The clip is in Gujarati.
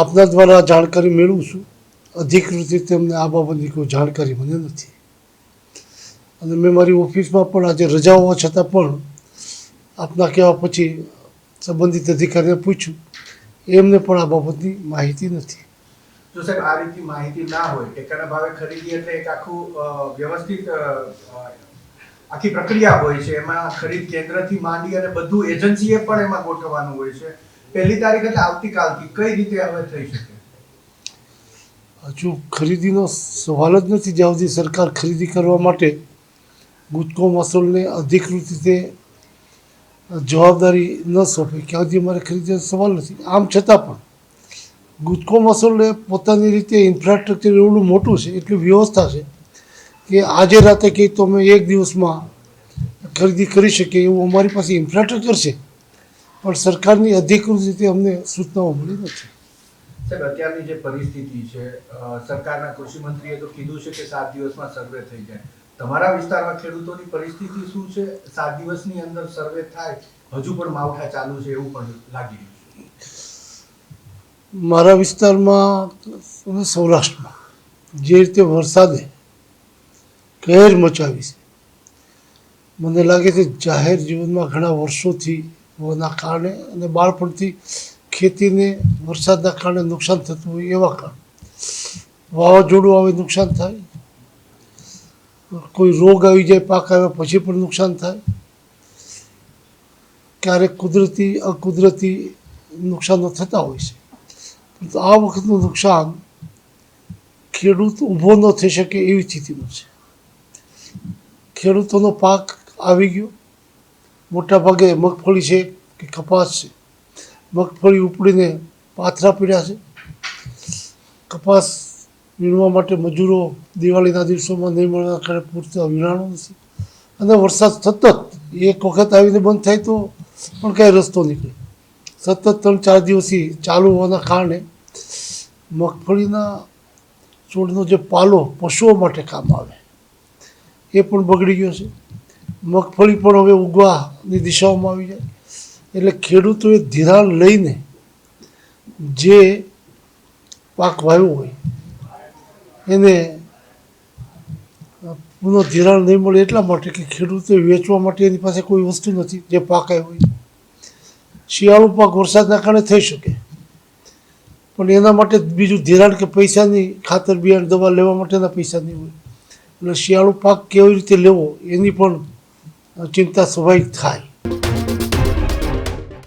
આપના દ્વારા જાણકારી મેળવું છું. અધિકૃત રીતે અમને આ બાબતની કોઈ જાણકારી મને નથી. અને મેં મારી ઓફિસમાં પણ આજે રજા હોવા છતાં પણ આપના કહેવા પછી સંબંધિત અધિકારીને પૂછ્યું. એમને પણ આ બાબતની માહિતી નથી. જો સાહેબ, આ રીતની માહિતી ના હોય, ટેકાના ભાવે ખરીદી એટલે એક આખું વ્યવસ્થિત આખી પ્રક્રિયા હોય છે. એમાં ખરીદ કેન્દ્રથી માંડી અને બધું એજન્સીએ પણ એમાં ગોઠવવાનું હોય છે. પહેલી તારીખ એટલે આવતીકાલથી કઈ રીતે હવે થઈ શકે? હજુ ખરીદીનો સવાલ જ નથી જ્યાં સુધી સરકાર ખરીદી કરવા માટે ગુજકો મસૂલને અધિકૃત રીતે જવાબદારી ન સોંપે. ક્યાં સુધી મારે ખરીદીનો સવાલ નથી. આમ છતાં પણ ગુજકો મસૂલને પોતાની રીતે ઇન્ફ્રાસ્ટ્રક્ચર એવડું મોટું છે, એટલી વ્યવસ્થા છે કે આજે રાતે તો અમે એક દિવસમાં ખરીદી કરી શકીએ એવું અમારી પાસે ઇન્ફ્રાસ્ટ્રક્ચર છે. પણ સરકારની અધિકૃત રીતે અમને સૂચનાઓ મળી નથી. સાહેબ અત્યારની જે પરિસ્થિતિ છે સરકારના કૃષિ મંત્રીએ તો કીધું છે કે સાત દિવસમાં સર્વે થઈ જાય. તમારા વિસ્તારમાં ખેડૂતોની પરિસ્થિતિ શું છે? સાત દિવસની અંદર સર્વે થાય હજુ પણ માવઠા ચાલુ છે એવું પણ લાગી રહ્યું છે. મારા વિસ્તારમાં સૌરાષ્ટ્રમાં જે રીતે વરસાદે કહેર મચાવી છે મને લાગે છે જાહેર જીવનમાં ઘણા વર્ષોથી હોવાના કારણે અને બાળપણથી ખેતીને વરસાદના કારણે નુકસાન થતું હોય એવા કારણે. વાવાઝોડું આવે નુકસાન થાય. કોઈ રોગ આવી જાય, પાક આવ્યા પછી પણ નુકસાન થાય. ક્યારેક કુદરતી, અકુદરતી નુકસાનો થતા હોય છે. પરંતુ આ વખતનું નુકસાન ખેડૂત ઊભો ન થઈ શકે એવી સ્થિતિનું છે. ખેડૂતોનો પાક આવી ગયો. મોટા ભાગે મગફળી છે કે કપાસ છે. મગફળી ઉપડીને પાથરા પીડ્યા છે. કપાસ વીણવા માટે મજૂરો દિવાળીના દિવસોમાં નહીં મળવા કારણે પૂરતા વીણાણો નથી. અને વરસાદ સતત એક વખત આવીને બંધ થાય તો પણ કાંઈ રસ્તો નીકળે. સતત ત્રણ ચાર દિવસથી ચાલુ હોવાના કારણે મગફળીના છોડનો જે પાલો પશુઓ માટે કામ આવે. એ પણ બગડી ગયો છે. મગફળી પણ હવે ઉગવાની દિશાઓમાં આવી જાય. એટલે ખેડૂતોએ ધિરાણ લઈને જે પાક વાવ્યો હોય, એને પુનઃ ધિરાણ નહીં મળે એટલા માટે કે ખેડૂતોએ વેચવા માટે એની પાસે કોઈ વસ્તુ નથી, જે પાક આવ્યો હોય. શિયાળુ પાક વરસાદના કારણે થઈ શકે. પણ એના માટે બીજું ધિરાણ કે પૈસાની ખાતર બિયારણ દવા લેવા માટેના પૈસા નહીં હોય. એટલે શિયાળુ પાક કેવી રીતે લેવો, એની પણ ચિંતા સ્વાભાવિક થાય.